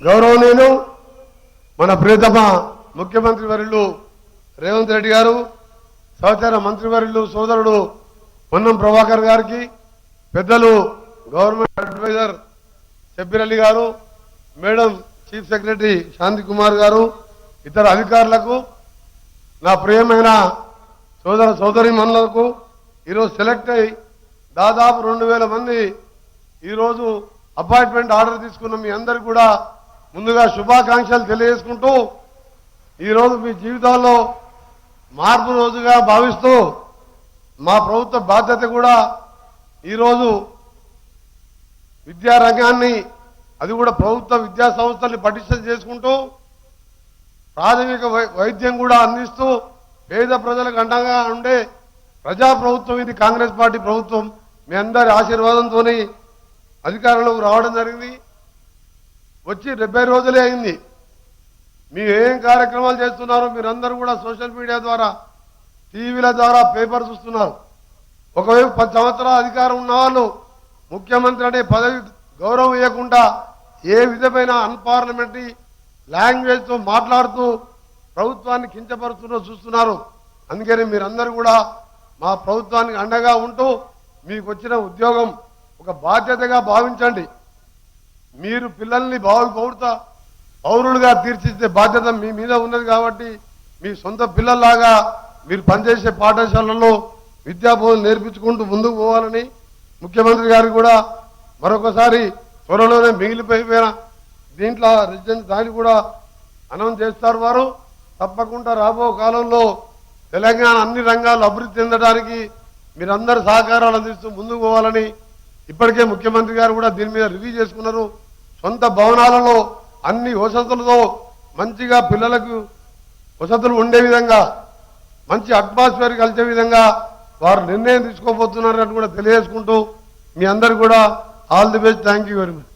గౌరవనీయులు మన ప్రియతమ ముఖ్యమంత్రి వర్యులు రేవంత్ రెడ్డి గారు సహచార మంత్రివర్యులు సోదరుడు పొన్నం ప్రభాకర్ గారికి పెద్దలు గవర్నమెంట్ అడ్వైజర్ షబ్బీర్ అలీ గారు madam chief secretary Shanti Kumar గారు ఇతర అధికారులకు నా ప్రియమైన సోదర సోదరి మనులకు ఈరోజు సెలెక్ట్ అయి దాదాపు రెండు వేల మంది ఈరోజు అపాయింట్మెంట్ ఆర్డర్ తీసుకున్న మీ అందరు కూడా ముందుగా శుభాకాంక్షలు తెలియజేసుకుంటూ ఈరోజు మీ జీవితాల్లో మార్పు రోజుగా భావిస్తూ మా ప్రభుత్వ బాధ్యత కూడా ఈరోజు విద్యారంగాన్ని అది కూడా ప్రభుత్వ విద్యా సంస్థల్ని పటిష్టం చేసుకుంటూ ప్రాథమిక వై- వైద్యం కూడా అందిస్తూ పేద ప్రజలకు అండగా ఉండే ప్రజా ప్రభుత్వం ఇది కాంగ్రెస్ పార్టీ ప్రభుత్వం. మీ అందరి ఆశీర్వాదంతో అధికారంలోకి రావడం జరిగింది. వచ్చి డెబ్బై రోజులే అయింది. మీరు ఏం కార్యక్రమాలు చేస్తున్నారో మీరందరూ కూడా సోషల్ మీడియా ద్వారా టీవీల ద్వారా పేపర్ చూస్తున్నారు. ఒకవైపు పది సంవత్సరాల అధికారం ఉన్న వాళ్ళు ముఖ్యమంత్రి అనే పదవి గౌరవం ఇవ్వకుండా ఏ విధమైన అన్పార్లమెంటరీ లాంగ్వేజ్తో మాట్లాడుతూ ప్రభుత్వాన్ని కించపరుస్తున్నో చూస్తున్నారు. అందుకని మీరందరూ కూడా మా ప్రభుత్వానికి అండగా ఉంటూ మీకు వచ్చిన ఉద్యోగం ఒక బాధ్యతగా భావించండి. మీరు పిల్లల్ని బావులు పౌడతా పౌరులుగా తీర్చిదిద్దే బాధ్యత మీ మీద ఉన్నది కాబట్టి మీ సొంత పిల్లల్లాగా మీరు పనిచేసే పాఠశాలలో విద్యాబోధన నేర్పించుకుంటూ ముందుకు పోవాలని ముఖ్యమంత్రి గారు కూడా మరొకసారి త్వరలోనే మిగిలిపోయిపోయిన దీంట్లో రెసిడెన్స్ దాన్ని కూడా అనౌన్స్ చేస్తారు వారు. తప్పకుండా రాబో కాలంలో తెలంగాణ అన్ని రంగాల్లో అభివృద్ధి చెందడానికి మీరందరూ సహకారాలు అందిస్తూ ముందుకు పోవాలని ఇప్పటికే ముఖ్యమంత్రి గారు కూడా దీని మీద రివ్యూ చేసుకున్నారు. సొంత భవనాలలో అన్ని వసతులతో మంచిగా పిల్లలకు వసతులు ఉండే విధంగా మంచి అట్మాస్ఫియర్ కలిసే విధంగా వారు నిర్ణయం తీసుకోబోతున్నారని కూడా తెలియజేసుకుంటూ మీ అందరు కూడా all the best. Thank you very much.